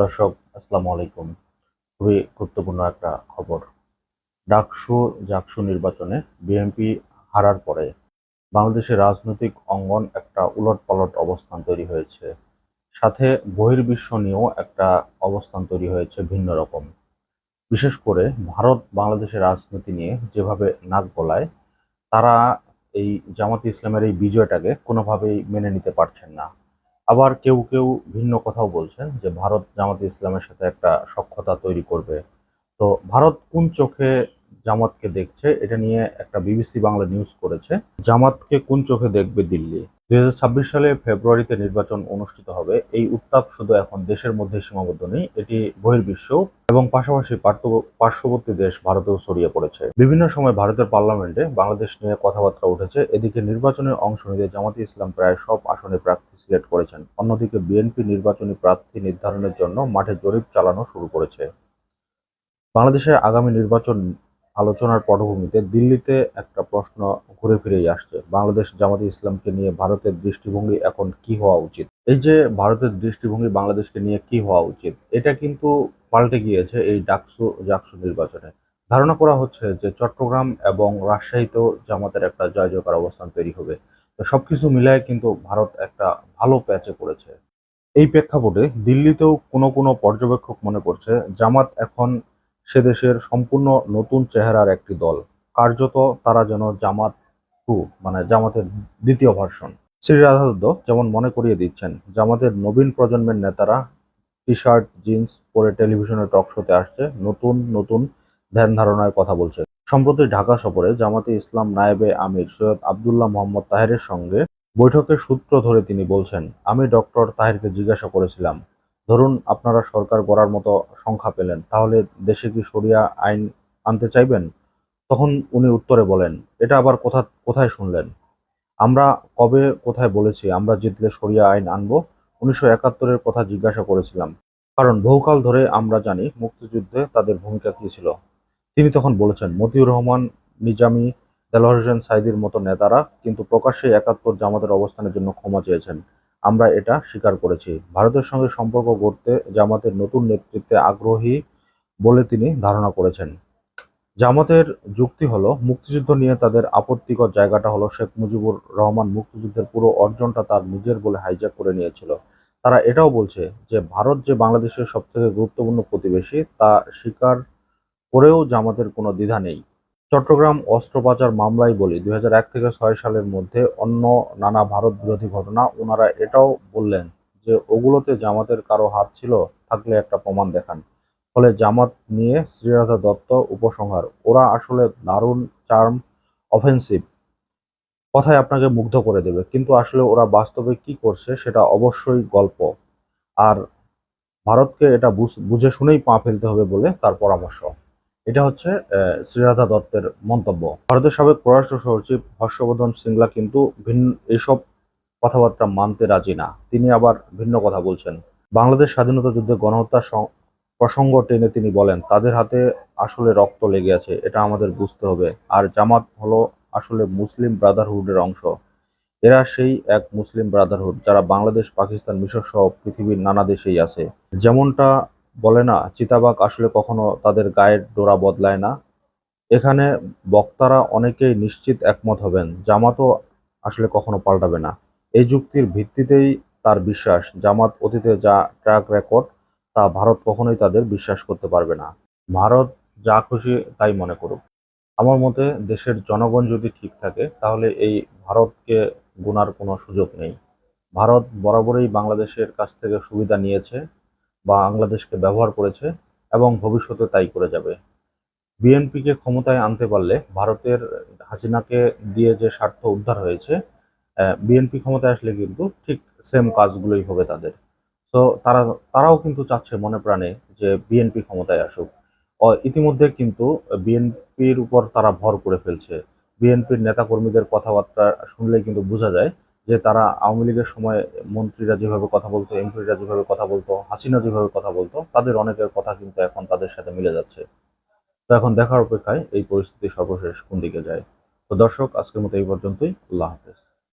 দর্শক, আসসালামু আলাইকুম। খুবই গুরুত্বপূর্ণ একটা খবর। ডাকসু জাকসু নির্বাচনে বিএনপি হারার পরে বাংলাদেশের রাজনৈতিক অঙ্গন একটা উলট পালট অবস্থান তৈরি হয়েছে। সাথে বহির্বিশ্ব নিয়েও একটা অবস্থান তৈরি হয়েছে ভিন্ন রকম। বিশেষ করে ভারত বাংলাদেশের রাজনীতি নিয়ে যেভাবে নাক গলায়, তারা এই জামাত ইসলামের এই বিজয়টাকে কোনোভাবেই মেনে নিতে পারছেন না। আবার কেউ কেউ ভিন্ন কথাও বলছেন যে ভারত জামাত ইসলামের সাথে একটা সক্ষতা তৈরি করবে। তো ভারত কোন চোখে জামাতকে দেখছে এটা নিয়ে একটা বিবিসি বাংলা নিউজ করেছে। জামাতকে কোন চোখে দেখবে দিল্লি? দুই সালে ফেব্রুয়ারিতে নির্বাচন অনুষ্ঠিত হবে। এই উত্তাপ শুধু এখন দেশের মধ্যে সীমাবদ্ধ নেই, এটি বহির্বিশ্ব এবং পাশাপাশি পার্শ্ববর্তী দেশ ভারতেও ছড়িয়ে পড়েছে। বিভিন্ন সময় ভারতের পার্লামেন্টে বাংলাদেশ নিয়ে কথাবার্তা উঠেছে। এদিকে নির্বাচনে অংশ নিতে জামাতে ইসলাম প্রায় সব আসনে প্রার্থী সিলেক্ট করেছেন। অন্যদিকে বিএনপি নির্বাচনী প্রার্থী নির্ধারণের জন্য মাঠে জরিপ চালানো শুরু করেছে। বাংলাদেশে আগামী নির্বাচন আলোচনার পটভূমিতে দিল্লিতে একটা প্রশ্ন ঘুরে ফিরেই আসছে। বাংলাদেশ জামাতে ইসলামকে নিয়ে ভারতের দৃষ্টিভঙ্গি এখন কি হওয়া উচিত? এই যে ভারতের দৃষ্টিভঙ্গি বাংলাদেশকে নিয়ে কি হওয়া উচিত, এটা কিন্তু পাল্টে গিয়েছে এই ডাকসু জাকসু নির্বাচনে। ধারণা করা হচ্ছে যে চট্টগ্রাম এবং রাজশাহীতেও জামাতের একটা জয় জয়কার অবস্থান তৈরি হবে। তো সবকিছু মিলায় কিন্তু ভারত একটা ভালো প্যাচে পড়েছে। এই প্রেক্ষাপটে দিল্লিতেও কোনো কোনো পর্যবেক্ষক মনে করছে, জামাত এখন সে দেশের সম্পূর্ণ নতুন চেহারার একটি দল। কার্যত তারা যেন জামাত টু মানে জামাতের দ্বিতীয় ভার্সন। শ্রী রাধাদত্ত যেমন মনে করিয়ে দিচ্ছেন, জামাতের নবীন প্রজন্মের নেতারা টি শার্ট জিন্স পরে টেলিভিশনে টক শোতে আসছে, নতুন নতুন ধ্যান ধারণায় কথা বলছে। সম্প্রতি ঢাকা সফরে জামাতে ইসলাম নায়েবে আমির সৈয়দ আবদুল্লাহ মোহাম্মদ তাহেরের সঙ্গে বৈঠকের সূত্র ধরে তিনি বলছেন, আমি ডক্টর তাহেরকে জিজ্ঞাসা করেছিলাম ধরুন আপনারা সরকার গড়ার মতো সংখ্যা পেলেন, তাহলে দেশে কি শরিয়া আইন আনতে চাইবেন? তখন উনি উত্তরে বলেন, এটা আবার কোথা, কোথায় শুনলেন? আমরা কবে কোথায় বলেছি আমরা জিতলে শরিয়া আইন আনব? উনিশশো একাত্তরের কথা জিজ্ঞাসা করেছিলাম। কারণ বহুকাল ধরে আমরা জানি মুক্তিযুদ্ধে তাদের ভূমিকা কী ছিল। তিনি তখন বলেছেন, মতিউর রহমান, নিজামী দেলোয়ার হোসেন সাইদির মতো নেতারা কিন্তু প্রকাশ্যে একাত্তর জামাতের অবস্থানের জন্য ক্ষমা চেয়েছেন। আমরা এটা স্বীকার করেছি। ভারতের সঙ্গে সম্পর্ক গড়তে জামাতের নতুন নেতৃত্বে আগ্রহী বলে তিনি ধারণা করেছেন। জামাতের যুক্তি হলো, মুক্তিযুদ্ধ নিয়ে তাদের আপত্তিকর জায়গাটা হলো শেখ মুজিবুর রহমান মুক্তিযুদ্ধের পুরো অর্জনটা তার নিজের বলে হাইজ্যাক করে নিয়েছিল। তারা এটাও বলছে যে, ভারত যে বাংলাদেশের সবথেকে গুরুত্বপূর্ণ প্রতিবেশী, তা স্বীকার করেও জামাতের কোনো দ্বিধা নেই। চট্টগ্রাম অস্ত্র পাচার মামলায় বলি দু হাজার এক থেকে ছয় সালের মধ্যে অন্য নানা ভারত বিরোধী ঘটনা, ওনারা এটাও বললেন যে ওগুলোতে জামাতের কারও হাত ছিল, থাকলে একটা প্রমাণ দেখান। ফলে জামাত নিয়ে শ্রীরাধা দত্ত উপসংহার। ওরা আসলে দারুণ চার্ম অফেন্সিভ। কথায় আপনাকে মুগ্ধ করে দেবে, কিন্তু আসলে ওরা বাস্তবে কি করছে সেটা অবশ্যই গল্প। আর ভারতকে এটা বুঝে শুনেই পা ফেলতে হবে বলে তার পরামর্শ। এটা হচ্ছে শ্রীরাধা দত্তের মন্তব্য। ভারতের সাবেক পররাষ্ট্র সচিব হর্ষবর্ধন সিংলা কিন্তু ভিন্ন এইসব কথাবার্তা মানতে রাজি না। তিনি আবার ভিন্ন কথা বলছেন। বাংলাদেশ স্বাধীনতা যুদ্ধে গণহত্যা প্রসঙ্গ টেনে তিনি বলেন, তাদের হাতে আসলে রক্ত লেগে আছে, এটা আমাদের বুঝতে হবে। আর জামাত হলো আসলে মুসলিম ব্রাদারহুডের অংশ। এরা সেই এক মুসলিম ব্রাদারহুড যারা বাংলাদেশ পাকিস্তান মিশর সহ পৃথিবীর নানা দেশেই আছে। যেমনটা বলে না, চিতাবাঘ আসলে কখনো তাদের গায়ের ডোরা বদলায় না। এখানে বক্তারা অনেকেই নিশ্চিত একমত হবেন, জামাতও আসলে কখনো পাল্টাবে না। এই যুক্তির ভিত্তিতেই তার বিশ্বাস, জামাত অতীতে যা ট্র্যাক রেকর্ড তা ভারত কখনোই তাদের বিশ্বাস করতে পারবে না। ভারত যা খুশি তাই মনে করুক। আমার মতে দেশের জনগণ যদি ঠিক থাকে, তাহলে এই ভারতকে গুনার কোনো সুযোগ নেই। ভারত বরাবরই বাংলাদেশের কাছ থেকে সুবিধা নিয়েছে। বাংলাদেশকে ব্যবহার করেছে এবং ভবিষ্যতে তাই করে যাবে। বিএনপিকে ক্ষমতায় আনতে পারলে ভারতের হাসিনাকে দিয়ে যে স্বার্থ উদ্ধার হয়েছে বিএনপি ক্ষমতায় আসলে কিন্তু ঠিক সেম কাজগুলোই হবে তাদের। তো তারা, তারাও কিন্তু চাচ্ছে মনে প্রাণে যে বিএনপি ক্ষমতায় আসুক। ইতিমধ্যে কিন্তু বিএনপির উপর তারা ভর করে ফেলছে। বিএনপির নেতাকর্মীদের কথাবার্তা শুনলেই কিন্তু বোঝা যায় যে তারা আওয়ামী লীগের সময় মন্ত্রীরা যেভাবে কথা বলতো, এমপিরা যেভাবে কথা বলতো, হাসিনা যেভাবে কথা বলতো, তাদের অনেকের কথা কিন্তু এখন তাদের সাথে মিলে যাচ্ছে। তো এখন দেখার অপেক্ষায় এই পরিস্থিতি সর্বশেষ কোন দিকে যায়? তো দর্শক, আজকের মতো এই পর্যন্তই। আল্লাহ হাফেজ।